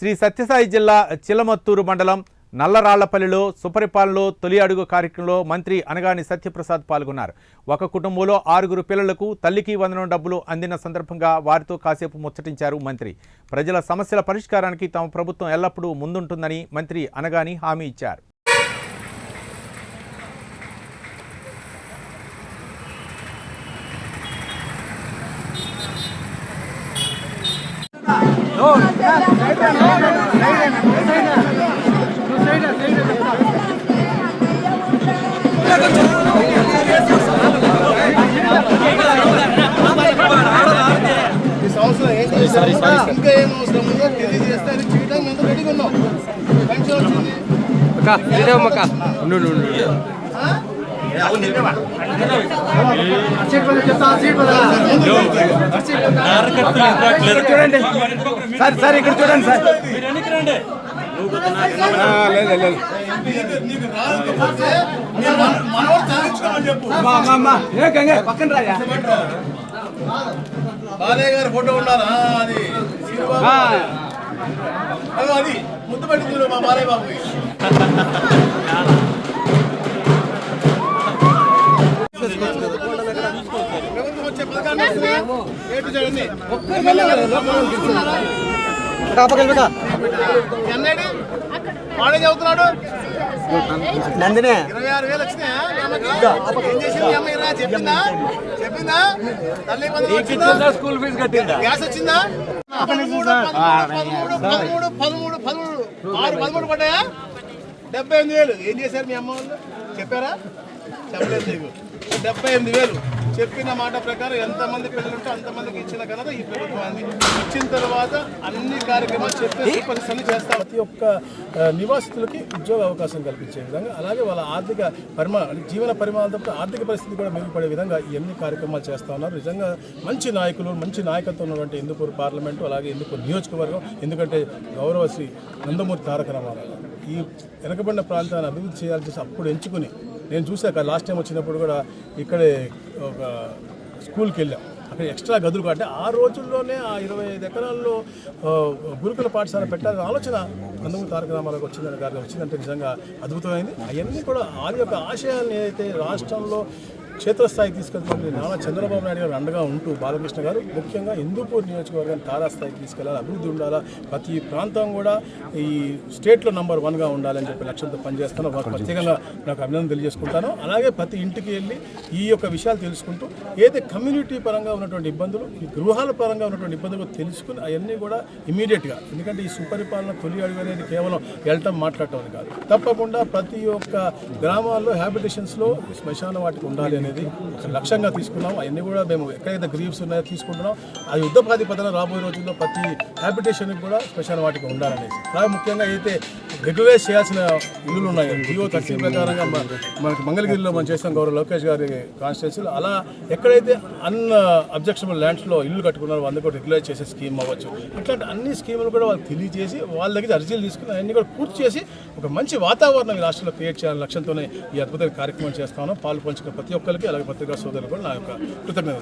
శ్రీ సత్యసాయి జిల్లా చిలమత్తూరు మండలం నల్లరాళ్ళపల్లిలో సుపరిపాలనలో తొలి అడుగు కార్యక్రమంలో మంత్రి అనగాని సత్యప్రసాద్ పాల్గొన్నారు ఒక కుటుంబంలో ఆరుగురు పిల్లలకు తల్లికి వందనం డబ్బులు అందిన సందర్భంగా వారితో కాసేపు ముచ్చటించారు మంత్రి ప్రజల సమస్యల పరిష్కారానికి తమ ప్రభుత్వం ఎల్లప్పుడూ ముందుంటుందని మంత్రి అనగాని హామీ ఇచ్చారు Bye. సంవత్సరం ఏం చేశారు ఇంకా ఏం అవసరం ఉందో తెలియజేస్తే అది చేయడం మేము రెడీగా ఉన్నాం పెన్షన్ వచ్చింది అక్క ఇదేమక్క ఉండు. చూడండి సార్ సార్ ఇక్కడ చూడండి సార్. లేదు నేను చెప్పు ఏ గంగే పక్కన రాయా బాలయ్య గారి ఫోటో ఉండాలా అది అది ముద్దు పెట్టి మా బాలయ్య బాబు వాడే చదువుతున్నాడు నందినే. ఇరవై ఆరు వేలు వచ్చినాయా? చెప్పిందా? చెప్పిందా? తల్లి స్కూల్ ఫీజు కట్టిందా? గ్యాస్ వచ్చిందా? పదమూడు పదమూడు పదమూడు పదమూడు పదమూడు. ఆరు పదమూడు పడ్డాయా? డెబ్బై ఎనిమిది వేలు. ఏం చేశారు మీ అమ్మ వాళ్ళు? చెప్పారా? చెప్పలేదు నీకు. డెబ్బై ఎనిమిది వేలు. చెప్పిన మాట ప్రకారం ఎంతమంది పిల్లలు ఉంటే అంతమందికి ఇచ్చిన ఘనత ఈ ప్రభుత్వాన్ని ఇచ్చిన తర్వాత అన్ని కార్యక్రమాలు చెప్పేసి పరిస్థితులు చేస్తాం. ప్రతి ఒక్క నివాసితులకి ఉద్యోగ అవకాశం కల్పించే విధంగా అలాగే వాళ్ళ ఆర్థిక పరిమా జీవన పరిమాణంతో ఆర్థిక పరిస్థితి కూడా మెరుగుపడే విధంగా ఈ అన్ని కార్యక్రమాలు చేస్తా ఉన్నారు. నిజంగా మంచి నాయకులు మంచి నాయకత్వం ఉన్నటువంటి ఇందుపూరు పార్లమెంటు అలాగే ఇందుపూరు నియోజకవర్గం ఎందుకంటే గౌరవ శ్రీ నందమూరి తారక రామారావు ఈ వెనకబడిన ప్రాంతాన్ని అభివృద్ధి చేయాలని చేసి అప్పుడు ఎంచుకుని నేను చూశాక లాస్ట్ టైం వచ్చినప్పుడు కూడా ఇక్కడే ఒక స్కూల్కి వెళ్ళాం. అక్కడ ఎక్స్ట్రా గదులు అంటే ఆ రోజుల్లోనే ఆ ఇరవై ఐదు ఎకరాల్లో గురుకుల పాఠశాల పెట్టాలనే ఆలోచన నందమూరి తారక రామారావుకి వచ్చిందని గారికి వచ్చిందంటే నిజంగా అద్భుతమైంది. అవన్నీ కూడా వారి యొక్క ఆశయాన్ని ఏదైతే రాష్ట్రంలో క్షేత్రస్థాయికి తీసుకెళ్తున్న నారా చంద్రబాబు నాయుడు గారు అండగా ఉంటూ బాలకృష్ణ గారు ముఖ్యంగా హిందూపూర్ నియోజకవర్గాన్ని తారాస్థాయికి తీసుకెళ్ళాలి. అభివృద్ధి ఉండాలా? ప్రతి ప్రాంతం కూడా ఈ స్టేట్లో నంబర్ వన్గా ఉండాలని చెప్పి లక్ష్యంతో పనిచేస్తాను వారికి ప్రత్యేకంగా నాకు అభినందన తెలియజేసుకుంటాను. అలాగే ప్రతి ఇంటికి వెళ్ళి ఈ యొక్క విషయాలు తెలుసుకుంటూ ఏదైతే కమ్యూనిటీ పరంగా ఉన్నటువంటి ఇబ్బందులు ఈ గృహాల పరంగా ఉన్నటువంటి ఇబ్బందులు తెలుసుకుని అవన్నీ కూడా ఇమీడియట్గా ఎందుకంటే ఈ సుపరిపాలన తొలి అడుగు అనేది కేవలం వెళ్ళటం మాట్లాడటం కాదు. తప్పకుండా ప్రతి ఒక్క గ్రామాల్లో హ్యాబిటేషన్స్లో శ్మశాన వాటికి ఉండాలి అనేది ఒక లక్ష్యంగా తీసుకున్నాం. అవన్నీ కూడా మేము ఎక్కడైతే గ్రీవ్స్ ఉన్నాయో తీసుకుంటున్నాం. అది యుద్ధ ప్రాతిపదన రాబోయే రోజుల్లో ప్రతి హ్యాబిటేషన్కి కూడా స్పెషల్ వాటికి ఉండాలనేసి ముఖ్యంగా అయితే రెగ్యులైజ్ చేయాల్సిన ఇల్లులు ఉన్నాయి. జియో థర్టీ ప్రకారంగా మనకి మంగళగిరిలో మనం చేసాం గౌరవ లోకేష్ గారి కాన్స్టిట్యూన్సీలో అలా ఎక్కడైతే అన్ uh, అబ్జెక్షనబుల్ ల్యాండ్స్లో ఇల్లు కట్టుకున్నారో వాళ్ళని కూడా రెగ్యులైజ్ చేసే స్కీమ్ అవ్వచ్చు. ఇట్లాంటి అన్ని స్కీములు కూడా వాళ్ళు తెలియజేసి వాళ్ళ దగ్గర అర్జీలు తీసుకుని అవన్నీ కూడా పూర్తి చేసి ఒక మంచి వాతావరణం ఈ రాష్ట్రంలో క్రియేట్ చేయాలని లక్ష్యంతోనే ఈ అద్భుతమైన కార్యక్రమం చేస్తాను పాలు పంచుకున్న ప్రతి ఒక్కరికి అలాగే పత్రికా సోదరులు కూడా నా యొక్క కృతజ్ఞత